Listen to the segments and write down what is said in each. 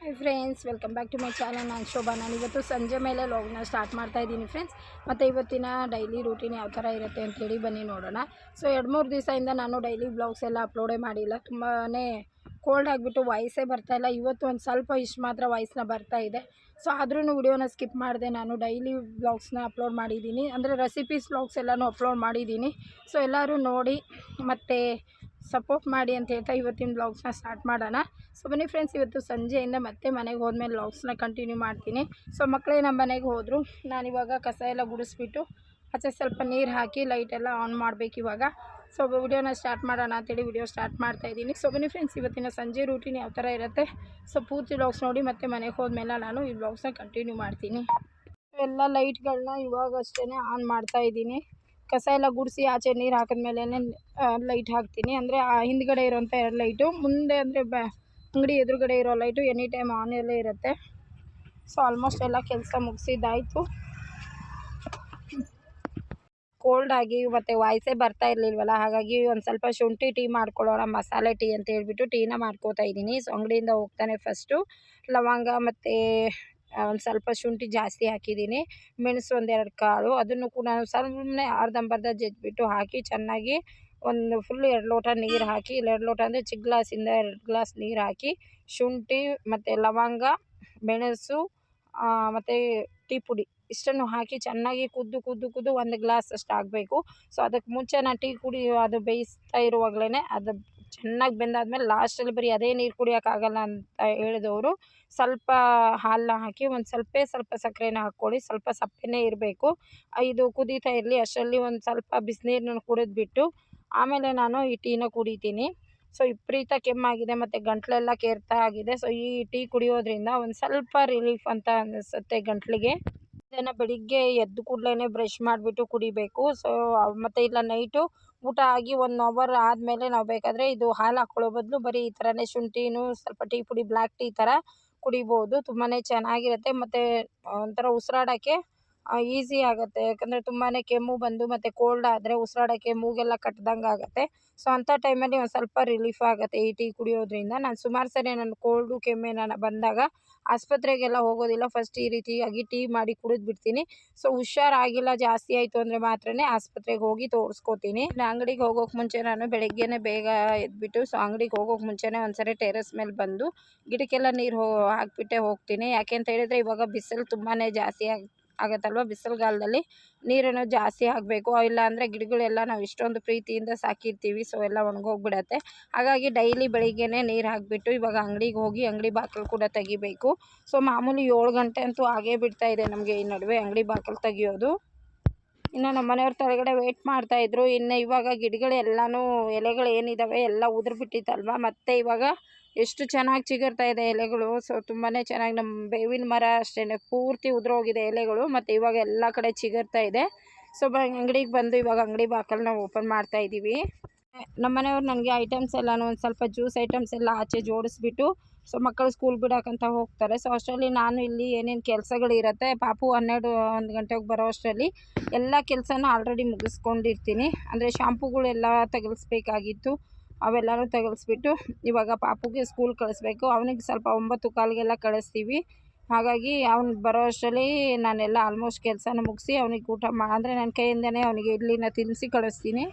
Hi friends welcome back to my channel ನಾನು ಶೋಭಾ. ನಾನು ಇವತ್ತು ಸಂಜೆ ಮೇಲೆ ಲಾಗ್ನ ಸ್ಟಾರ್ಟ್ ಮಾಡ್ತಾ ಇದ್ದೀನಿ ಫ್ರೆಂಡ್ಸ್ ಮತ್ತು ಇವತ್ತಿನ ಡೈಲಿ ರೂಟೀನ್ ಯಾವ ಥರ ಇರುತ್ತೆ ಅಂತೇಳಿ ಬನ್ನಿ ನೋಡೋಣ. ಸೊ ಎರಡು ಮೂರು ದಿವಸದಿಂದ ನಾನು ಡೈಲಿ ಬ್ಲಾಗ್ಸ್ ಎಲ್ಲ ಅಪ್ಲೋಡೇ ಮಾಡಿಲ್ಲ. ತುಂಬಾ ಕೋಲ್ಡ್ ಆಗಿಬಿಟ್ಟು ವಾಯ್ಸೇ ಬರ್ತಾ ಇಲ್ಲ. ಇವತ್ತು ಒಂದು ಸ್ವಲ್ಪ ಇಷ್ಟು ಮಾತ್ರ ವಾಯ್ಸ್ನ ಬರ್ತಾ ಇದೆ. ಸೊ ಆದ್ರೂ ವಿಡಿಯೋನ ಸ್ಕಿಪ್ ಮಾಡಿದೆ ನಾನು. ಡೈಲಿ ಬ್ಲಾಗ್ಸ್ನ ಅಪ್ಲೋಡ್ ಮಾಡಿದ್ದೀನಿ. ಅಂದರೆ ರೆಸಿಪೀಸ್ ಬ್ಲಾಗ್ಸ್ ಎಲ್ಲನೂ ಅಪ್ಲೋಡ್ ಮಾಡಿದ್ದೀನಿ. ಸೊ ಎಲ್ಲರೂ ನೋಡಿ ಮತ್ತು ಸಪೋರ್ಟ್ ಮಾಡಿ ಅಂತ ಹೇಳ್ತಾ ಇವತ್ತಿನ ಬ್ಲಾಗ್ಸ್ನ ಸ್ಟಾರ್ಟ್ ಮಾಡೋಣ. ಸೊ ಬನ್ನಿ ಫ್ರೆಂಡ್ಸ್ ಇವತ್ತು ಸಂಜೆಯಿಂದ ಮತ್ತೆ ಮನೆಗೆ ಹೋದ್ಮೇಲೆ ಬ್ಲಾಗ್ಸ್ನ ಕಂಟಿನ್ಯೂ ಮಾಡ್ತೀನಿ. ಸೊ ಮಕ್ಕಳೇ, ನಮ್ಮ ಮನೆಗೆ ಹೋದರು. ನಾನಿವಾಗ ಕಸ ಎಲ್ಲ ಗುಡಿಸ್ಬಿಟ್ಟು ಆಚೆ ಸ್ವಲ್ಪ ನೀರು ಹಾಕಿ ಲೈಟೆಲ್ಲ ಆನ್ ಮಾಡಬೇಕು ಇವಾಗ. ಸೊ ವಿಡಿಯೋನ ಸ್ಟಾರ್ಟ್ ಮಾಡೋಣ ಅಂತೇಳಿ ವಿಡಿಯೋ ಸ್ಟಾರ್ಟ್ ಮಾಡ್ತಾ ಇದ್ದೀನಿ. ಸೊ ಬನ್ನಿ ಫ್ರೆಂಡ್ಸ್ ಇವತ್ತಿನ ಸಂಜೆ ರೂಟೀನ್ ಯಾವ ಥರ ಇರುತ್ತೆ? ಸೊ ಪೂರ್ತಿ ಬ್ಲಾಗ್ಸ್ ನೋಡಿ ಮತ್ತೆ ಮನೆಗೆ ಹೋದ್ಮೇಲೆ ನಾನು ಈ ಬ್ಲಾಗ್ಸ್ನ ಕಂಟಿನ್ಯೂ ಮಾಡ್ತೀನಿ. ಎಲ್ಲ ಲೈಟ್ಗಳನ್ನ ಇವಾಗಷ್ಟೇ ಆನ್ ಮಾಡ್ತಾ ಇದ್ದೀನಿ. ಕಸ ಎಲ್ಲ ಗುಡಿಸಿ ಆಚೆ ನೀರು ಹಾಕಿದ್ಮೇಲೆ ಲೈಟ್ ಹಾಕ್ತೀನಿ. ಅಂದರೆ, ಆ, ಹಿಂದ್ಗಡೆ ಇರೋಂಥ ಎರಡು ಲೈಟು ಮುಂದೆ ಅಂದರೆ ಬ್ಯಾ ಅಂಗಡಿ ಎದುರುಗಡೆ ಇರೋ ಲೈಟು ಎನಿ ಟೈಮ್ ಆನಲ್ಲೇ ಇರುತ್ತೆ. ಸೊ ಆಲ್ಮೋಸ್ಟ್ ಎಲ್ಲ ಕೆಲಸ ಮುಗಿಸಿದ್ದಾಯಿತು. ಕೋಲ್ಡ್ ಆಗಿ ಮತ್ತು ವಾಯ್ಸೇ ಬರ್ತಾ ಇರಲಿಲ್ವಲ್ಲ, ಹಾಗಾಗಿ ಒಂದು ಸ್ವಲ್ಪ ಶುಂಠಿ ಟೀ ಮಾಡ್ಕೊಳ್ಳೋಣ ಮಸಾಲೆ ಟೀ ಅಂತ ಹೇಳ್ಬಿಟ್ಟು ಟೀನ ಮಾಡ್ಕೋತಾ ಇದ್ದೀನಿ. ಸೊ ಅಂಗಡಿಯಿಂದ ಹೋಗ್ತಾನೆ ಫಸ್ಟು ಲವಂಗ ಮತ್ತು ಒಂದು ಸ್ವಲ್ಪ ಶುಂಠಿ ಜಾಸ್ತಿ ಹಾಕಿದ್ದೀನಿ. ಮೆಣಸು ಒಂದೆರಡು ಕಾಳು. ಅದನ್ನು ಕೂಡ ಸುಮ್ಮನೆ ಅರ್ಧಂಬರ್ಧ ಜಜ್ಜಿಬಿಟ್ಟು ಹಾಕಿ ಚೆನ್ನಾಗಿ ಒಂದು ಫುಲ್ ಎರಡು ಲೋಟ ನೀರು ಹಾಕಿ, ಇಲ್ಲ ಎರಡು ಲೋಟ ಅಂದರೆ ಚಿಕ್ಕ ಗ್ಲಾಸಿಂದ ಎರಡು ಗ್ಲಾಸ್ ನೀರು ಹಾಕಿ, ಶುಂಠಿ ಮತ್ತು ಲವಂಗ, ಮೆಣಸು ಮತ್ತು ಟೀ ಪುಡಿ ಇಷ್ಟನ್ನು ಹಾಕಿ ಚೆನ್ನಾಗಿ ಕುದ್ದು ಕುದ್ದು ಕುದ್ದು ಒಂದು ಗ್ಲಾಸ್ ಅಷ್ಟು ಆಗಬೇಕು. ಸೊ ಅದಕ್ಕೆ ಮುಂಚೆ ನಾನು ಟೀ ಕುಡಿ ಅದು ಬೇಯಿಸ್ತಾ ಇರುವಾಗಲೇ ಅದು ಚೆನ್ನಾಗಿ ಬೆಂದಾದ್ಮೇಲೆ ಲಾಸ್ಟಲ್ಲಿ ಬರೀ ಅದೇ ನೀರು ಕುಡಿಯೋಕ್ಕಾಗಲ್ಲ ಅಂತ ಹೇಳಿದವರು, ಸ್ವಲ್ಪ ಹಾಲನ್ನ ಹಾಕಿ ಒಂದು ಸ್ವಲ್ಪ ಸ್ವಲ್ಪ ಸಕ್ಕರೆನ ಹಾಕ್ಕೊಳ್ಳಿ ಸ್ವಲ್ಪ ಸಪ್ಪೆನೇ ಇರಬೇಕು. ಇದು ಕುದೀತಾ ಇರಲಿ, ಅಷ್ಟರಲ್ಲಿ ಒಂದು ಸ್ವಲ್ಪ ಬಿಸಿನೀರನ್ನ ಕುಡಿದ್ಬಿಟ್ಟು ಆಮೇಲೆ ನಾನು ಈ ಟೀನ ಕುಡಿತೀನಿ. ಸೊ, ವಿಪರೀತ ಕೆಮ್ಮಾಗಿದೆ ಮತ್ತು ಗಂಟಲೆಲ್ಲ ಕೇರ್ತಾ ಆಗಿದೆ. ಸೊ, ಈ ಟೀ ಕುಡಿಯೋದ್ರಿಂದ ಒಂದು ಸ್ವಲ್ಪ ರಿಲೀಫ್ ಅಂತ ಅನಿಸುತ್ತೆ ಗಂಟಲಿಗೆ. ಇದನ್ನು ಬೆಳಿಗ್ಗೆ ಎದ್ದು ಕೂಡಲೇ ಬ್ರಷ್ ಮಾಡಿಬಿಟ್ಟು ಕುಡಿಬೇಕು. ಸೊ ಮತ್ತು ಇಲ್ಲ ನೈಟು ಊಟ ಆಗಿ ಒನ್ ಅವರ್ ಆದಮೇಲೆ ನಾವು ಬೇಕಾದರೆ ಇದು ಹಾಲು ಹಾಕ್ಕೊಳ್ಳೋ ಬದಲು ಬರೀ ಈ ಥರನೇ ಶುಂಠಿನೂ ಸ್ವಲ್ಪ ಟೀ ಪುಡಿ ಬ್ಲ್ಯಾಕ್ ಟೀ ಥರ ಕುಡಿಬೋದು. ತುಂಬಾ ಚೆನ್ನಾಗಿರುತ್ತೆ. ಮತ್ತು ಒಂಥರ ಉಸಿರಾಡೋಕ್ಕೆ ಈಸಿ ಆಗುತ್ತೆ. ಯಾಕಂದರೆ ತುಂಬಾ ಕೆಮ್ಮು ಬಂದು ಮತ್ತು ಕೋಲ್ಡ್ ಆದರೆ ಉಸಿರಾಡೋಕ್ಕೆ ಮೂಗೆಲ್ಲ ಕಟ್ಟಿದಂಗೆ ಆಗುತ್ತೆ. ಸೊ ಅಂಥ ಟೈಮಲ್ಲಿ ಒಂದು ಸ್ವಲ್ಪ ರಿಲೀಫ್ ಆಗುತ್ತೆ ಈ ಟೀ ಕುಡಿಯೋದ್ರಿಂದ. ನಾನು ಸುಮಾರು ಸರಿ ನಾನು ಕೋಲ್ಡು ಕೆಮ್ಮೇನಾನ ಬಂದಾಗ ಆಸ್ಪತ್ರೆಗೆಲ್ಲ ಹೋಗೋದಿಲ್ಲ. ಫಸ್ಟ್ ಈ ರೀತಿಯಾಗಿ ಟೀ ಮಾಡಿ ಕುಡಿದ್ಬಿಡ್ತೀನಿ ಸೊ ಹುಷಾರಾಗಿಲ್ಲ, ಜಾಸ್ತಿ ಆಯಿತು ಅಂದರೆ ಮಾತ್ರನೇ ಆಸ್ಪತ್ರೆಗೆ ಹೋಗಿ ತೋರಿಸ್ಕೋತೀನಿ. ಅಂಗಡಿಗೆ ಹೋಗೋಕೆ ಮುಂಚೆ ನಾನು ಬೆಳಗ್ಗೆನೇ ಬೇಗ ಎದ್ಬಿಟ್ಟು ಸೊ ಅಂಗಡಿಗೆ ಹೋಗೋಕೆ ಮುಂಚೆನೇ ಒಂದ್ಸರಿ ಟೆರೆಸ್ ಮೇಲೆ ಬಂದು ಗಿಡಕ್ಕೆಲ್ಲ ನೀರು ಹೋ, ಹಾಕ್ಬಿಟ್ಟೆ ಹೋಗ್ತೀನಿ. ಯಾಕೆ ಅಂತ ಹೇಳಿದರೆ ಇವಾಗ ಬಿಸಿಲು ತುಂಬಾ ಜಾಸ್ತಿ ಆಗಿ ಆಗುತ್ತಲ್ವ? ಬಿಸಿಲುಗಾಲದಲ್ಲಿ ನೀರನ್ನು ಜಾಸ್ತಿ ಹಾಕಬೇಕು. ಇಲ್ಲ ಅಂದರೆ ಗಿಡಗಳೆಲ್ಲ ನಾವು ಇಷ್ಟೊಂದು ಪ್ರೀತಿಯಿಂದ ಸಾಕಿರ್ತೀವಿ ಸೊ ಎಲ್ಲ ಒಣಗೋಗ್ಬಿಡತ್ತೆ. ಹಾಗಾಗಿ ಡೈಲಿ ಬೆಳಿಗ್ಗೆನೇ ನೀರು ಹಾಕಿಬಿಟ್ಟು ಇವಾಗ ಅಂಗಡಿಗೆ ಹೋಗಿ ಅಂಗಡಿ ಬಾಗಿಲು ಕೂಡ ತೆಗಿಬೇಕು. ಸೊ ಮಾಮೂಲಿ ಏಳು ಗಂಟೆ ಅಂತೂ ಆಗೇ ಬಿಡ್ತಾ ಇದೆ ನಮಗೆ ಈ ನಡುವೆ ಅಂಗಡಿ ಬಾಗಿಲು ತೆಗಿಯೋದು. ಇನ್ನು ನಮ್ಮ ಮನೆಯವ್ರ ಕೆಳಗಡೆ ವೆಯ್ಟ್ ಮಾಡ್ತಾಯಿದ್ರು ಇನ್ನು ಇವಾಗ ಗಿಡಗಳೆಲ್ಲನೂ ಎಲೆಗಳು ಏನಿದ್ದಾವೆ ಎಲ್ಲ ಉದುರ್ಬಿಟ್ಟಿತ್ತಲ್ವ? ಮತ್ತು ಇವಾಗ ಎಷ್ಟು ಚೆನ್ನಾಗಿ ಚಿಗುರ್ತಾ ಇದೆ ಎಲೆಗಳು. ಸೊ ತುಂಬಾ ಚೆನ್ನಾಗಿ ನಮ್ಮ ಬೇವಿನ ಮರ ಅಷ್ಟೇ ಪೂರ್ತಿ ಉದುರೋಗಿದೆ ಎಲೆಗಳು. ಮತ್ತು ಇವಾಗ ಎಲ್ಲ ಕಡೆ ಚಿಗುರ್ತಾ ಇದೆ. ಸೊ ಬ, ಅಂಗಡಿಗೆ ಬಂದು ಇವಾಗ ಅಂಗಡಿ ಬಾಕಲ್ ನಾವು ಓಪನ್ ಮಾಡ್ತಾ ಇದ್ದೀವಿ ನಮ್ಮ ಮನೆಯವ್ರು ನನಗೆ ಐಟಮ್ಸ್ ಎಲ್ಲನೂ ಒಂದು ಸ್ವಲ್ಪ ಜ್ಯೂಸ್ ಐಟಮ್ಸ್ ಎಲ್ಲ ಆಚೆ ಜೋಡಿಸ್ಬಿಟ್ಟು ಸೊ ಮಕ್ಕಳು ಸ್ಕೂಲ್ ಬಿಡೋಕ್ಕಂತ ಹೋಗ್ತಾರೆ. ಸೊ ಅಷ್ಟರಲ್ಲಿ ನಾನು ಇಲ್ಲಿ ಏನೇನು ಕೆಲಸಗಳಿರುತ್ತೆ, ಪಾಪು ಹನ್ನೆರಡು, ಒಂದು ಗಂಟೆಗೆ ಬರೋ ಅಷ್ಟರಲ್ಲಿ ಎಲ್ಲ ಕೆಲಸನ ಆಲ್ರೆಡಿ ಮುಗಿಸ್ಕೊಂಡಿರ್ತೀನಿ. ಅಂದರೆ ಶಾಂಪುಗಳೆಲ್ಲ ತೆಗೆಸ್ಬೇಕಾಗಿತ್ತು. ಅವೆಲ್ಲನೂ ತೆಗೆಸ್ಬಿಟ್ಟು ಇವಾಗ ಪಾಪುಗೆ ಸ್ಕೂಲ್ ಕಳಿಸ್ಬೇಕು. ಅವನಿಗೆ ಸ್ವಲ್ಪ ಒಂಬತ್ತು ಕಾಲಿಗೆಲ್ಲ ಕಳಿಸ್ತೀವಿ. ಹಾಗಾಗಿ ಅವ್ನು ಬರೋ ಅಷ್ಟರಲ್ಲಿ ನಾನೆಲ್ಲ ಆಲ್ಮೋಸ್ಟ್ ಕೆಲಸನ ಮುಗಿಸಿ ಅವನಿಗೆ ಊಟ ಮಾ, ಅಂದರೆ ನನ್ನ ಕೈಯಿಂದನೇ ಅವನಿಗೆ ಇಡ್ಲಿನ ತಿನ್ನಿಸಿ ಕಳಿಸ್ತೀನಿ.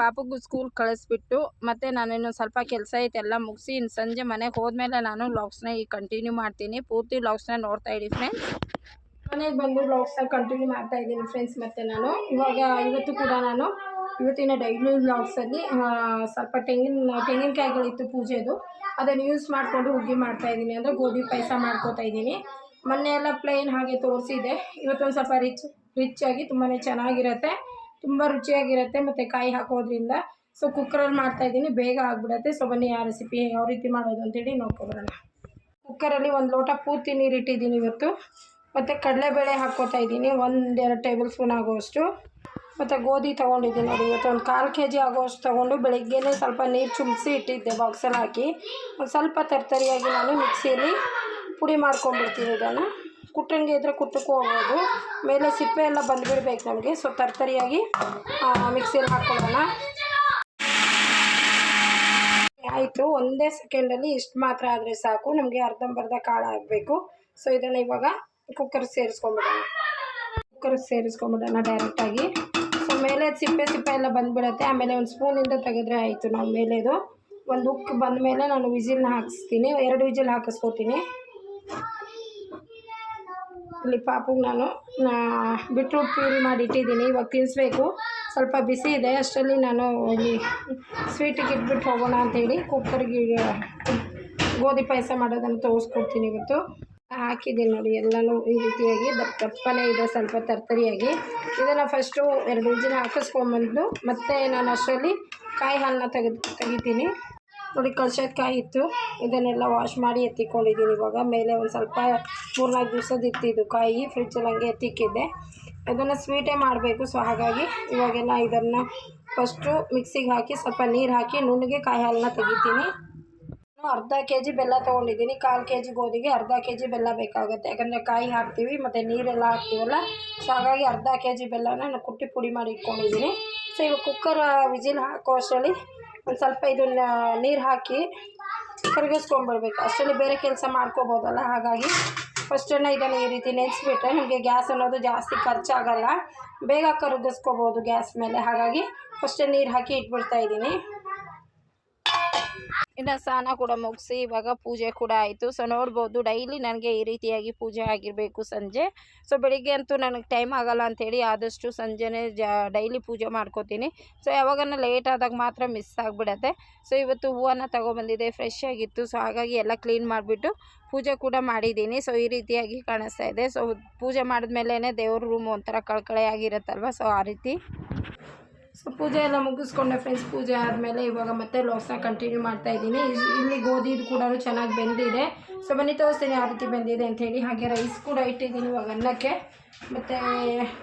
ಪಾಪುಗೂ ಸ್ಕೂಲ್ ಕಳಿಸ್ಬಿಟ್ಟು, ಮತ್ತು ನಾನಿನ್ನು ಸ್ವಲ್ಪ ಕೆಲಸ ಐತೆ ಎಲ್ಲ ಮುಗಿಸಿ ಇನ್ನು ಸಂಜೆ ಮನೆಗೆ ಹೋದ್ಮೇಲೆ ನಾನು ವ್ಲಾಗ್ಸ್ನ ಈಗ ಕಂಟಿನ್ಯೂ ಮಾಡ್ತೀನಿ. ಪೂರ್ತಿ ವ್ಲಾಗ್ಸ್ನ ನೋಡ್ತಾ ಇದ್ದೀನಿ ಫ್ರೆಂಡ್ಸ್ ಮನೆಗೆ ಬಂದು ವ್ಲಾಗ್ಸ್ನ ಕಂಟಿನ್ಯೂ ಮಾಡ್ತಾ ಇದ್ದೀನಿ ಫ್ರೆಂಡ್ಸ್ ಮತ್ತು ನಾನು. ಇವಾಗ ಇವತ್ತು ಕೂಡ ನಾನು ಇವತ್ತಿನ ಡೈಲಿ ವ್ಲಾಗ್ಸಲ್ಲಿ ಸ್ವಲ್ಪ ತೆಂಗಿನ, ತೆಂಗಿನಕಾಯಿಗಳಿತ್ತು ಪೂಜೆದು. ಅದನ್ನು ಯೂಸ್ ಮಾಡಿಕೊಂಡು ಹುಗ್ಗಿ ಮಾಡ್ತಾ ಇದ್ದೀನಿ. ಅಂದರೆ ಗೋಧಿ ಪಾಯಸ ಮಾಡ್ಕೋತಾ ಇದ್ದೀನಿ. ಮೊನ್ನೆ ಎಲ್ಲ ಪ್ಲೇನ್ ಹಾಗೆ ತೋರಿಸಿದೆ. ಇವತ್ತೊಂದು ಸ್ವಲ್ಪ ರಿಚ್ ರಿಚ್ ಆಗಿ ತುಂಬಾ ಚೆನ್ನಾಗಿರುತ್ತೆ. ತುಂಬ ರುಚಿಯಾಗಿರುತ್ತೆ, ಮತ್ತು ಕಾಯಿ ಹಾಕೋದ್ರಿಂದ. ಸೊ ಕುಕ್ಕರಲ್ಲಿ ಮಾಡ್ತಾಯಿದ್ದೀನಿ ಬೇಗ ಆಗ್ಬಿಡತ್ತೆ. ಸೊ ಬನ್ನಿ, ಆ ರೆಸಿಪಿ ಯಾವ ರೀತಿ ಮಾಡೋದು ಅಂತೇಳಿ ನೋಡ್ಕೊಬರೋಣ. ಕುಕ್ಕರಲ್ಲಿ ಒಂದು ಲೋಟ ಪೂರ್ತಿ ನೀರು ಇಟ್ಟಿದ್ದೀನಿ ಇವತ್ತು. ಮತ್ತು ಕಡಲೆಬೇಳೆ ಹಾಕ್ಕೋತಾ ಇದ್ದೀನಿ, ಒಂದೆರಡು ಟೇಬಲ್ ಸ್ಪೂನ್ ಆಗುವಷ್ಟು. ಮತ್ತು ಗೋಧಿ ತೊಗೊಂಡಿದ್ದೀನಿ ನೋಡಿ, ಇವತ್ತು ಒಂದು ಕಾಲು ಕೆ ಜಿ ಆಗೋಷ್ಟು ತೊಗೊಂಡು ಬೆಳಿಗ್ಗೆನೇ ಸ್ವಲ್ಪ ನೀರು ಚುಮ್ಸಿ ಇಟ್ಟಿದ್ದೆ ಬಾಕ್ಸಲ್ಲಿ ಹಾಕಿ. ಒಂದು ಸ್ವಲ್ಪ ತರ್ತರಿಯಾಗಿ ನಾನು ಮಿಕ್ಸಿಯಲ್ಲಿ ಪುಡಿ ಮಾಡ್ಕೊಂಡ್ಬಿಡ್ತೀನಿ ಇದನ್ನು. ಕುಟ್ಟಂಗೆ ಇದ್ದರೆ ಕುಟ್ಟಕ್ಕೂ ಹೋಗ್ಬೋದು ಮೇಲೆ ಸಿಪ್ಪೆ ಎಲ್ಲ ಬಂದುಬಿಡ್ಬೇಕು ನಮಗೆ. ಸೊ ತರ್ತರಿಯಾಗಿ ಮಿಕ್ಸಿಯಲ್ಲಿ ಹಾಕ್ಕೊಳ್ಳೋಣ ಆಯಿತು, ಒಂದೇ ಸೆಕೆಂಡಲ್ಲಿ ಇಷ್ಟು ಮಾತ್ರ ಆದರೆ ಸಾಕು. ನಮಗೆ ಅರ್ಧಂಬರ್ಧ ಕಾಳು ಆಗಬೇಕು. ಸೊ ಇದನ್ನು ಇವಾಗ ಕುಕ್ಕರ್ ಸೇರಿಸ್ಕೊಂಬಿಡೋಣ ಕುಕ್ಕರ್ ಸೇರಿಸ್ಕೊಂಬಿಡೋಣ ಡೈರೆಕ್ಟಾಗಿ ಸೊ ಮೇಲೆ ಸಿಪ್ಪೆ ಸಿಪ್ಪೆ ಎಲ್ಲ ಬಂದುಬಿಡುತ್ತೆ. ಆಮೇಲೆ ಒಂದು ಸ್ಪೂನಿಂದ ತೆಗೆದ್ರೆ ಆಯಿತು ನಾವು ಮೇಲೆದು. ಒಂದು ಉಕ್ಕು ಬಂದ ಮೇಲೆ ನಾನು ವಿಸಿಲ್ನ ಹಾಕಿಸ್ತೀನಿ. ಎರಡು ವಿಜಿಲ್ ಹಾಕಿಸ್ಕೊತೀನಿ. ಇಲ್ಲಿ ಪಾಪುಗೆ ನಾನು. ಬಿಟ್ರೂಟ್ ಪ್ಯೂರಿ ಮಾಡಿ ಇಟ್ಟಿದ್ದೀನಿ. ಇವಾಗ ತಿನ್ನಿಸ್ಬೇಕು ಸ್ವಲ್ಪ ಬಿಸಿ ಇದೆ. ಅಷ್ಟರಲ್ಲಿ ನಾನು ಇಲ್ಲಿ ಸ್ವೀಟಿಗೆ ಇಟ್ಬಿಟ್ಟು ಹೋಗೋಣ ಅಂತೇಳಿ ಕುಕ್ಕರ್ಗೆ ಗೋಧಿ ಪಾಯಸ ಮಾಡೋದನ್ನು ತೋರಿಸ್ಕೊಡ್ತೀನಿ ಇವತ್ತು. ಹಾಕಿದ್ದೀನಿ ನೋಡಿ ಎಲ್ಲನೂ ಈ ರೀತಿಯಾಗಿ. ದಪ್ಪ ದಪ್ಪನೇ ಇದೆ, ಸ್ವಲ್ಪ ತರ್ತರಿಯಾಗಿ. ಇದನ್ನು ಫಸ್ಟು ಎರಡು ದಿನ ಹಾಕಿಸ್ಕೊಂಬಂದು ಮತ್ತೆ ನಾನು ಅಷ್ಟರಲ್ಲಿ ಕಾಯಿ ಹಾಲನ್ನ ತೆಗೆದು ತೆಗಿತೀನಿ. ನೋಡಿ ಕಳ್ಸೋದು ಕಾಯಿ ಇತ್ತು. ಇದನ್ನೆಲ್ಲ ವಾಶ್ ಮಾಡಿ ಎತ್ತಿಕೊಂಡಿದ್ದೀನಿ ಇವಾಗ. ಮೇಲೆ ಒಂದು ಸ್ವಲ್ಪ ಮೂರ್ನಾಲ್ಕು ದಿವ್ಸದ ಇತ್ತಿದ್ದು ಕಾಯಿ ಫ್ರಿಜ್ಜಲ್ಲಿ ಹಂಗೆ ಎತ್ತಿಕ್ಕಿದ್ದೆ ಅದನ್ನು ಸ್ವೀಟೇ ಮಾಡಬೇಕು. ಸೊ ಹಾಗಾಗಿ ಇವಾಗೆಲ್ಲ ಇದನ್ನು ಫಸ್ಟು ಮಿಕ್ಸಿಗೆ ಹಾಕಿ ಸ್ವಲ್ಪ ನೀರು ಹಾಕಿ ನುಣ್ಣಗೆ ಕಾಯಿ ಹಾಲನ್ನ ತೆಗಿತೀನಿ. ಅರ್ಧ ಕೆ ಜಿ ಬೆಲ್ಲ ತೊಗೊಂಡಿದ್ದೀನಿ. ಕಾಲು ಕೆ ಜಿ ಗೋಧಿಗೆ ಅರ್ಧ ಕೆ ಜಿ ಬೆಲ್ಲ ಬೇಕಾಗುತ್ತೆ. ಯಾಕಂದರೆ ಕಾಯಿ ಹಾಕ್ತೀವಿ, ಮತ್ತು ನೀರೆಲ್ಲ ಹಾಕ್ತೀವಲ್ಲ. ಸೊ ಹಾಗಾಗಿ ಅರ್ಧ ಕೆ ಜಿ ಬೆಲ್ಲನ ನಾನು ಕುಟ್ಟಿ ಪುಡಿ ಮಾಡಿ ಇಟ್ಕೊಂಡಿದ್ದೀನಿ. ಸೊ ಇವಾಗ ಕುಕ್ಕರ್ ವಿಜಿಲ್ ಹಾಕೋ ಅಷ್ಟರಲ್ಲಿ ಒಂದು ಸ್ವಲ್ಪ ಇದನ್ನ ನೀರು ಹಾಕಿ ಕರಗಿಸ್ಕೊಂಡ್ಬರ್ಬೇಕು ಅಷ್ಟರಲ್ಲಿ ಬೇರೆ ಕೆಲಸ ಮಾಡ್ಕೋಬೋದಲ್ಲ. ಹಾಗಾಗಿ ಫಸ್ಟನ್ನು ಇದನ್ನು ಈ ರೀತಿ ನೆನೆಸ್ಬಿಟ್ರೆ ನಿಮಗೆ ಗ್ಯಾಸ್ ಅನ್ನೋದು ಜಾಸ್ತಿ ಖರ್ಚಾಗಲ್ಲ. ಬೇಗ ಕರಗಿಸ್ಕೋಬೋದು ಗ್ಯಾಸ್ ಮೇಲೆ. ಹಾಗಾಗಿ ಫಸ್ಟೇ ನೀರು ಹಾಕಿ ಇಟ್ಬಿಡ್ತಾ ಇದ್ದೀನಿ. ಇನ್ನು ಸ್ನಾನ ಕೂಡ ಮುಗಿಸಿ ಇವಾಗ ಪೂಜೆ ಕೂಡ ಆಯಿತು. ಸೊ ನೋಡ್ಬೋದು. ಡೈಲಿ ನನಗೆ ಈ ರೀತಿಯಾಗಿ ಪೂಜೆ ಆಗಿರಬೇಕು ಸಂಜೆ. ಸೊ ಬೆಳಿಗ್ಗೆ ಅಂತೂ ನನಗೆ ಟೈಮ್ ಆಗಲ್ಲ ಅಂಥೇಳಿ ಆದಷ್ಟು ಸಂಜೆನೇ ಜಾ ಡೈಲಿ ಪೂಜೆ ಮಾಡ್ಕೋತೀನಿ. ಸೊ ಯಾವಾಗನ ಲೇಟ್ ಆದಾಗ ಮಾತ್ರ ಮಿಸ್ ಆಗಿಬಿಡತ್ತೆ. ಸೊ ಇವತ್ತು ಹೂವನ್ನು ತೊಗೊಬಂದಿದೆ ಫ್ರೆಶ್ ಆಗಿತ್ತು. ಸೊ ಹಾಗಾಗಿ ಎಲ್ಲ ಕ್ಲೀನ್ ಮಾಡಿಬಿಟ್ಟು ಪೂಜೆ ಕೂಡ ಮಾಡಿದ್ದೀನಿ. ಸೊ ಈ ರೀತಿಯಾಗಿ ಕಾಣಿಸ್ತಾ ಇದೆ. ಸೊ ಪೂಜೆ ಮಾಡಿದ್ಮೇಲೆ ದೇವ್ರ ರೂಮ್ ಒಂಥರ ಕಳ್ಕಳೆ ಆಗಿರುತ್ತಲ್ವ? ಸೊ ಆ ರೀತಿ. ಸೊ ಪೂಜೆ ಎಲ್ಲ ಮುಗಿಸ್ಕೊಂಡೆ ಫ್ರೆಂಡ್ಸ್ ಪೂಜೆ ಆದಮೇಲೆ ಇವಾಗ ಮತ್ತೆ ಲಾಸ್ನ ಕಂಟಿನ್ಯೂ ಮಾಡ್ತಾ ಇದ್ದೀನಿ. ಇಲ್ಲಿ ಗೋಧಿದು ಕೂಡ ಚೆನ್ನಾಗಿ ಬೆಂದಿದೆ. ಸೊ ಬನ್ನಿ ತೋರಿಸ್ತೀನಿ ಯಾವ ರೀತಿ ಬೆಂದಿದೆ ಅಂಥೇಳಿ ಹಾಗೆ ರೈಸ್ ಕೂಡ ಇಟ್ಟಿದ್ದೀನಿ ಇವಾಗ ಅನ್ನಕ್ಕೆ. ಮತ್ತು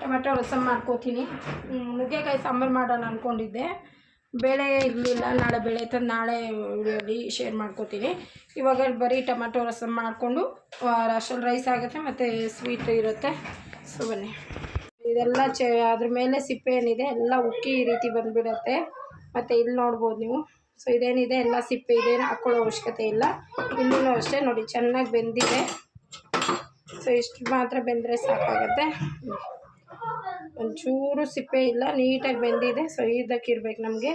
ಟೊಮೆಟೊ ರಸಮ್ ಮಾಡ್ಕೋತೀನಿ. ನುಗ್ಗೆಕಾಯಿ ಸಾಂಬಾರು ಮಾಡೋಣ ಅಂದ್ಕೊಂಡಿದ್ದೆ ಬೇಳೆ ಇರಲಿಲ್ಲ. ನಾಳೆ ಬೇಳೆ ತಂದು ನಾಳೆ ವಿಡಿಯೋಲಿ ಶೇರ್ ಮಾಡ್ಕೋತೀನಿ. ಇವಾಗ ಬರೀ ಟೊಮೆಟೊ ರಸಮ್ ಮಾಡಿಕೊಂಡು ಅಷ್ಟರಲ್ಲಿ ರೈಸ್ ಆಗುತ್ತೆ, ಮತ್ತು ಸ್ವೀಟ್ ಇರುತ್ತೆ. ಸೊ ಬನ್ನಿ. ಇದೆಲ್ಲ ಚೆ, ಅದ್ರ ಮೇಲೆ ಸಿಪ್ಪೆ ಏನಿದೆ ಎಲ್ಲ ಉಕ್ಕಿ ಈ ರೀತಿ ಬಂದುಬಿಡತ್ತೆ. ಮತ್ತು ಇಲ್ಲಿ ನೋಡ್ಬೋದು ನೀವು. ಸೊ ಇದೇನಿದೆ? ಎಲ್ಲ ಸಿಪ್ಪೆ ಇದೆ ಹಾಕ್ಕೊಳ್ಳೋ ಅವಶ್ಯಕತೆ ಇಲ್ಲ. ಇಲ್ಲೂ ಅಷ್ಟೇ, ನೋಡಿ, ಚೆನ್ನಾಗಿ ಬೆಂದಿದೆ. ಸೊ ಇಷ್ಟು ಮಾತ್ರ ಬೆಂದರೆ ಸಾಕಾಗತ್ತೆ. ಒಂಚೂರು ಸಿಪ್ಪೆ ಇಲ್ಲ, ನೀಟಾಗಿ ಬೆಂದಿದೆ. ಸೊ ಇದಕ್ಕಿರ್ಬೇಕು ನಮಗೆ.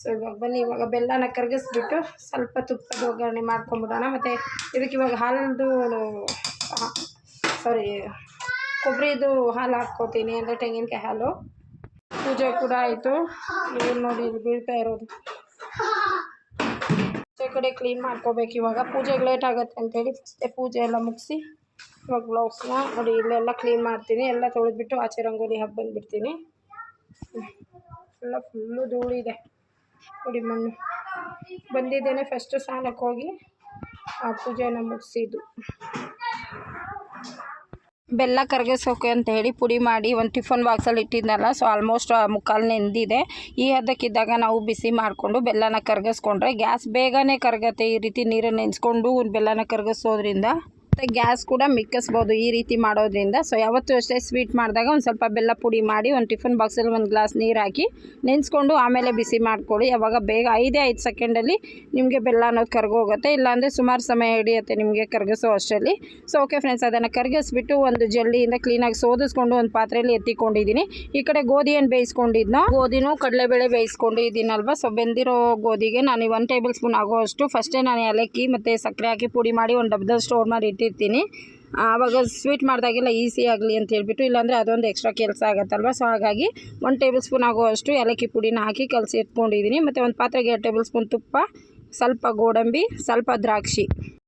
ಸೊ ಇವಾಗ ಬನ್ನಿ, ಇವಾಗ ಬೆಲ್ಲನ ಕರಗಿಸ್ಬಿಟ್ಟು ಸ್ವಲ್ಪ ತುಪ್ಪದ ಒಗ್ಗರಣೆ ಮಾಡ್ಕೊಂಬಿಡೋಣ. ಮತ್ತು ಇದಕ್ಕೆ ಇವಾಗ ಹಾಲದು ಸಾರಿ ಕೊಬ್ಬರಿದು ಹಾಲು ಹಾಕ್ಕೋತೀನಿ ಅಂದರೆ ತೆಂಗಿನಕಾಯಿ ಹಾಲು. ಪೂಜೆ ಕೂಡ ಆಯಿತು. ಏನು ನೋಡಿ ಇಲ್ಲಿ ಬೀಳ್ತಾ ಇರೋದು. ಆಚೆ ಕಡೆ ಕ್ಲೀನ್ ಮಾಡ್ಕೋಬೇಕು. ಇವಾಗ ಪೂಜೆಗೆ ಲೇಟ್ ಆಗುತ್ತೆ ಅಂತೇಳಿ ಫಸ್ಟೇ ಪೂಜೆ ಎಲ್ಲ ಮುಗಿಸಿ, ಇವಾಗ ಬ್ಲೌಸ್ನ ನೋಡಿ ಇಲ್ಲೆಲ್ಲ ಕ್ಲೀನ್ ಮಾಡ್ತೀನಿ. ಎಲ್ಲ ತೊಳೆದ್ಬಿಟ್ಟು ಆಚೆ ರಂಗೋಲಿ ಹಾಕಿ ಬಂದುಬಿಡ್ತೀನಿ. ಎಲ್ಲ ಫುಲ್ಲು ಧೂಳಿದೆ. ನೋಡಿ ಮಣ್ಣು. ಬಂದಿದ್ದೇನೆ ಫಸ್ಟು ಸ್ನಾನಕ್ಕೆ ಹೋಗಿ, ಆ ಪೂಜೆನ ಮುಗಿಸಿದ್ದು. ಬೆಲ್ಲ ಕರಗಿಸೋಕೆ ಅಂತ ಹೇಳಿ ಪುಡಿ ಮಾಡಿ ಒಂದು ಟಿಫನ್ ಬಾಕ್ಸಲ್ಲಿ ಇಟ್ಟಿದ್ನಲ್ಲ ಸೊ ಆಲ್ಮೋಸ್ಟ್ ಮುಕ್ಕಾಲು ನೆಂದಿದೆ. ಈ ಹದಕ್ಕಿದ್ದಾಗ ನಾವು ಬಿಸಿ ಮಾಡಿಕೊಂಡು ಬೆಲ್ಲನ ಕರಗಿಸ್ಕೊಂಡ್ರೆ ಗ್ಯಾಸ್ ಬೇಗನೆ ಕರಗತ್ತೆ ಈ ರೀತಿ ನೀರನ್ನು ನೆನೆಸ್ಕೊಂಡು ಬೆಲ್ಲನ ಕರಗಿಸೋದ್ರಿಂದ. ಮತ್ತು ಗ್ಯಾಸ್ ಕೂಡ ಮಿಕ್ಕಿಸ್ಬೋದು ಈ ರೀತಿ ಮಾಡೋದ್ರಿಂದ. ಸೊ ಯಾವತ್ತೂ ಅಷ್ಟೇ ಸ್ವೀಟ್ ಮಾಡಿದಾಗ ಒಂದು ಸ್ವಲ್ಪ ಬೆಲ್ಲ ಪುಡಿ ಮಾಡಿ ಒಂದು ಟಿಫನ್ ಬಾಕ್ಸಲ್ಲಿ ಒಂದು ಗ್ಲಾಸ್ ನೀರು ಹಾಕಿ ನೆನೆಸ್ಕೊಂಡು ಆಮೇಲೆ ಬಿಸಿ ಮಾಡಿಕೊಳ್ಳಿ ಯಾವಾಗ ಬೇಗ ಐದೇ ಐದು ಸೆಕೆಂಡಲ್ಲಿ ನಿಮಗೆ ಬೆಲ್ಲ ಅನ್ನೋದು ಕರಗೋಗುತ್ತೆ. ಇಲ್ಲಾಂದರೆ ಸುಮಾರು ಸಮಯ ಹಿಡಿಯುತ್ತೆ ನಿಮಗೆ ಕರಗಿಸೋ ಅಷ್ಟರಲ್ಲಿ. ಸೊ ಓಕೆ ಫ್ರೆಂಡ್ಸ್ ಅದನ್ನು ಕರಗಿಸ್ಬಿಟ್ಟು ಒಂದು ಜಲ್ಲಿಯಿಂದ ಕ್ಲೀನಾಗಿ ಸೋದಿಸ್ಕೊಂಡು ಒಂದು ಪಾತ್ರೆಯಲ್ಲಿ ಎತ್ತಿಕೊಂಡಿದ್ದೀನಿ. ಈ ಕಡೆ ಗೋಧಿಯನ್ನು ಬೇಯಿಸ್ಕೊಂಡಿದ್ನೋ? ಗೋಧಿನೂ ಕಡಲೆಬೇಳೆ ಬೇಯಿಸ್ಕೊಂಡಿದ್ದೀನಲ್ವ ಸೊ ಬೆಂದಿರೋ ಗೋಧಿಗೆ ನಾನು ಒನ್ ಟೇಬಲ್ ಸ್ಪೂನ್ ಆಗೋಷ್ಟು ಫಸ್ಟೇ ನಾನು ಏಲಕ್ಕಿ ಮತ್ತು ಸಕ್ಕರೆ ಹಾಕಿ ಪುಡಿ ಮಾಡಿ ಒಂದು ಡಬ್ಬದಲ್ಲಿ ಸ್ಟೋರ್ ಮಾಡಿ ಇಟ್ಟಿರ್ತೀನಿ ಆವಾಗ ಸ್ವೀಟ್ ಮಾಡಿದಾಗೆಲ್ಲ ಈಸಿ ಆಗಲಿ ಅಂತ ಹೇಳ್ಬಿಟ್ಟು, ಇಲ್ಲಾಂದರೆ ಅದೊಂದು ಎಕ್ಸ್ಟ್ರಾ ಕೆಲಸ ಆಗುತ್ತಲ್ವ? ಸೊ ಹಾಗಾಗಿ ಒಂದು ಟೇಬಲ್ ಸ್ಪೂನ್ ಆಗುವಷ್ಟು ಏಲಕ್ಕಿ ಪುಡಿನ ಹಾಕಿ ಕಲಸಿ ಇಟ್ಕೊಂಡಿದ್ದೀನಿ ಮತ್ತು ಒಂದು ಪಾತ್ರೆಗೆ ಎರಡು ಟೇಬಲ್ ಸ್ಪೂನ್ ತುಪ್ಪ, ಸ್ವಲ್ಪ ಗೋಡಂಬಿ, ಸ್ವಲ್ಪ ದ್ರಾಕ್ಷಿ.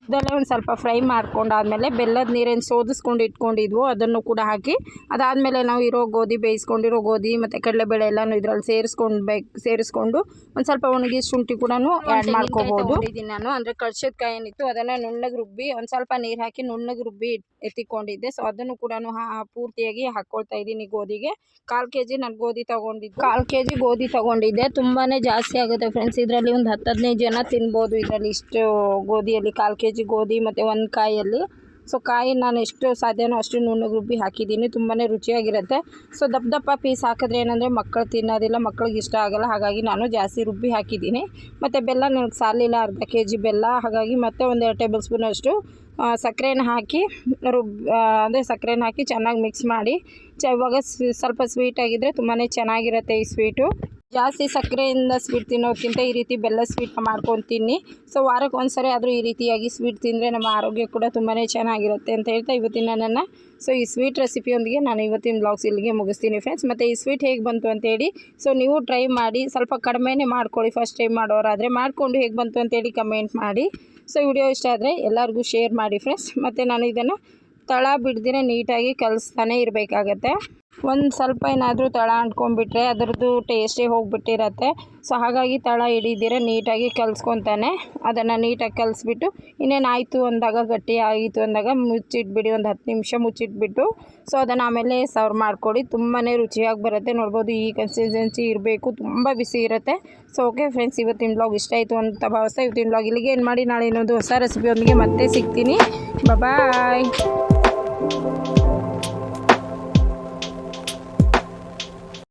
ಇದೆಲ್ಲ ಒಂದು ಸ್ವಲ್ಪ ಫ್ರೈ ಮಾಡ್ಕೊಂಡಾದ್ಮೇಲೆ ಬೆಲ್ಲದ ನೀರೇನು ಸೋದಿಸ್ಕೊಂಡು ಇಟ್ಕೊಂಡಿದ್ವು ಅದನ್ನು ಕೂಡ ಹಾಕಿ ಅದಾದಮೇಲೆ ನಾವು ಇರೋ ಗೋಧಿ ಬೇಯಿಸ್ಕೊಂಡಿರೋ ಗೋಧಿ ಮತ್ತು ಕಡಲೆಬೇಳೆ ಎಲ್ಲನೂ ಇದರಲ್ಲಿ ಸೇರಿಸ್ಕೊಂಡು ಬೇಕು ಸೇರಿಸ್ಕೊಂಡು ಒಂದು ಸ್ವಲ್ಪ ಒಣಗಿ ಶುಂಠಿ ಕೂಡ ಆ್ಯಡ್ ಮಾಡ್ಕೋಬೋದು. ನಾನು ಅಂದರೆ ಕಳ್ಸಿದ ಕಾಯಿ ಏನಿತ್ತು ಅದನ್ನು ನುಣ್ಣಗೆ ರುಬ್ಬಿ ಒಂದು ಸ್ವಲ್ಪ ನೀರು ಹಾಕಿ ನುಣ್ಣಗೆ ರುಬ್ಬಿ ಎತ್ತಿಕೊಂಡಿದ್ದೆ. ಸೊ ಅದನ್ನು ಕೂಡ ಪೂರ್ತಿಯಾಗಿ ಹಾಕ್ಕೊಳ್ತಾ ಇದ್ದೀನಿ ಗೋಧಿಗೆ. ಕಾಲು ಕೆ ಜಿ ನಾನು ಗೋಧಿ ತಗೊಂಡಿದ್ದೆ. ಕಾಲು ಕೆ ಜಿ ಗೋಧಿ ತಗೊಂಡಿದ್ದೆ. ತುಂಬಾ ಜಾಸ್ತಿ ಆಗುತ್ತೆ ಫ್ರೆಂಡ್ಸ್ ಇದರಲ್ಲಿ ಒಂದು ಹತ್ತು ಹದಿನೈದು ಜನ ತಿನ್ಬೋದು ಇದರಲ್ಲಿ ಇಷ್ಟು ಗೋಧಿಯಲ್ಲಿ. ಕಾಲು ಕೆ ಜಿ ಗೋಧಿ ಮತ್ತು ಒಂದು ಕಾಯಲ್ಲಿ. ಸೊ ಕಾಯಿ ನಾನು ಎಷ್ಟು ಸಾಧ್ಯನೋ ಅಷ್ಟು ನುಣ್ಣಗೆ ರುಬ್ಬಿ ಹಾಕಿದ್ದೀನಿ. ತುಂಬಾ ರುಚಿಯಾಗಿರುತ್ತೆ. ಸೊ ದಪ್ಪ ದಪ್ಪ ಪೀಸ್ ಹಾಕಿದ್ರೆ ಏನಂದರೆ ಮಕ್ಕಳು ತಿನ್ನೋದಿಲ್ಲ, ಮಕ್ಕಳಿಗೆ ಇಷ್ಟ ಆಗೋಲ್ಲ. ಹಾಗಾಗಿ ನಾನು ಜಾಸ್ತಿ ರುಬ್ಬಿ ಹಾಕಿದ್ದೀನಿ. ಮತ್ತು ಬೆಲ್ಲ ನನಗೆ ಸಾಲಿಲ್ಲ ಅರ್ಧ ಕೆ ಜಿ ಬೆಲ್ಲ. ಹಾಗಾಗಿ ಮತ್ತೆ ಒಂದು ಟೇಬಲ್ ಸ್ಪೂನಷ್ಟು ಸಕ್ಕರೆನ ಹಾಕಿ ರುಬ್ ಅಂದರೆ ಸಕ್ಕರೆನ ಹಾಕಿ ಚೆನ್ನಾಗಿ ಮಿಕ್ಸ್ ಮಾಡಿ. ಚ, ಇವಾಗ ಸ್ವಿ- ಸ್ವಲ್ಪ ಸ್ವೀಟಾಗಿದ್ದರೆ ತುಂಬಾ ಚೆನ್ನಾಗಿರುತ್ತೆ ಈ ಸ್ವೀಟು ಜಾಸ್ತಿ ಸಕ್ಕರೆಯಿಂದ ಸ್ವೀಟ್ ತಿನ್ನೋಕ್ಕಿಂತ ಈ ರೀತಿ ಬೆಲ್ಲ ಸ್ವೀಟ್ ಮಾಡ್ಕೊಂಡು ತಿನ್ನಿ ಸೊ ವಾರಕ್ಕೆ ಒಂದು ಸರಿ ಆದರೂ ಈ ರೀತಿಯಾಗಿ ಸ್ವೀಟ್ ತಿಂದರೆ ನಮ್ಮ ಆರೋಗ್ಯ ಕೂಡ ತುಂಬಾ ಚೆನ್ನಾಗಿರುತ್ತೆ ಅಂತ ಹೇಳ್ತಾ ಇವತ್ತಿನ ನನ್ನ. ಸೊ ಈ ಸ್ವೀಟ್ ರೆಸಿಪಿಯೊಂದಿಗೆ ನಾನು ಇವತ್ತಿನ ಬ್ಲಾಗ್ಸ್ ಇಲ್ಲಿಗೆ ಮುಗಿಸ್ತೀನಿ ಫ್ರೆಂಡ್ಸ್ ಮತ್ತು ಈ ಸ್ವೀಟ್ ಹೇಗೆ ಬಂತು ಅಂತೇಳಿ ಸೊ ನೀವು ಟ್ರೈ ಮಾಡಿ, ಸ್ವಲ್ಪ ಕಡಿಮೆನೇ ಮಾಡ್ಕೊಳ್ಳಿ. ಫಸ್ಟ್ ಟೈಮ್ ಮಾಡೋರಾದರೆ ಮಾಡಿಕೊಂಡು ಹೇಗೆ ಬಂತು ಅಂತೇಳಿ ಕಮೆಂಟ್ ಮಾಡಿ. ಸೊ ವಿಡಿಯೋ ಇಷ್ಟ ಆದರೆ ಎಲ್ಲರಿಗೂ ಶೇರ್ ಮಾಡಿ ಫ್ರೆಂಡ್ಸ್ ಮತ್ತು ನಾನು ಇದನ್ನು ತಳ ಬಿಡ್ದಿರ ನೀಟಾಗಿ ಕಲಿಸ್ತಾನೆ ಇರಬೇಕಾಗತ್ತೆ. ಒಂದು ಸ್ವಲ್ಪ ಏನಾದರೂ ತಳ ಅಂಟ್ಕೊಂಡ್ಬಿಟ್ರೆ ಅದರದ್ದು ಟೇಸ್ಟೇ ಹೋಗಿಬಿಟ್ಟಿರತ್ತೆ. ಸೊ ಹಾಗಾಗಿ ತಳ ಹಿಡಿದಿರ, ನೀಟಾಗಿ ಕಲಿಸ್ಕೊತಾನೆ. ಅದನ್ನು ನೀಟಾಗಿ ಕಲಿಸ್ಬಿಟ್ಟು, ಇನ್ನೇನು ಆಯಿತು ಅಂದಾಗ, ಗಟ್ಟಿ ಆಯಿತು ಅಂದಾಗ ಮುಚ್ಚಿಟ್ಬಿಡಿ, ಒಂದು ಹತ್ತು ನಿಮಿಷ ಮುಚ್ಚಿಟ್ಬಿಟ್ಟು ಸೊ ಅದನ್ನು ಆಮೇಲೆ ಸರ್ವ್ ಮಾಡ್ಕೊಳ್ಳಿ ತುಂಬಾ ರುಚಿಯಾಗಿ ಬರುತ್ತೆ. ನೋಡ್ಬೋದು, ಈ ಕನ್ಸಿಸ್ಟೆನ್ಸಿ ಇರಬೇಕು. ತುಂಬ ಬಿಸಿ ಇರುತ್ತೆ. ಸೊ ಓಕೆ ಫ್ರೆಂಡ್ಸ್ ಇವತ್ತಿನ ಬ್ಲಾಗ್ ಇಷ್ಟ ಆಯಿತು ಅಂತ ಭಾವಿಸ್ತಾ ಇವತ್ತಿನ ಬ್ಲಾಗ್ ಇಲ್ಲಿಗೆ ಏನು ಮಾಡಿ ನಾಳೆ ಇನ್ನೊಂದು ಹೊಸ ರೆಸಿಪಿಯೊಂದಿಗೆ ಮತ್ತೆ ಸಿಗ್ತೀನಿ. ಬಾಯ್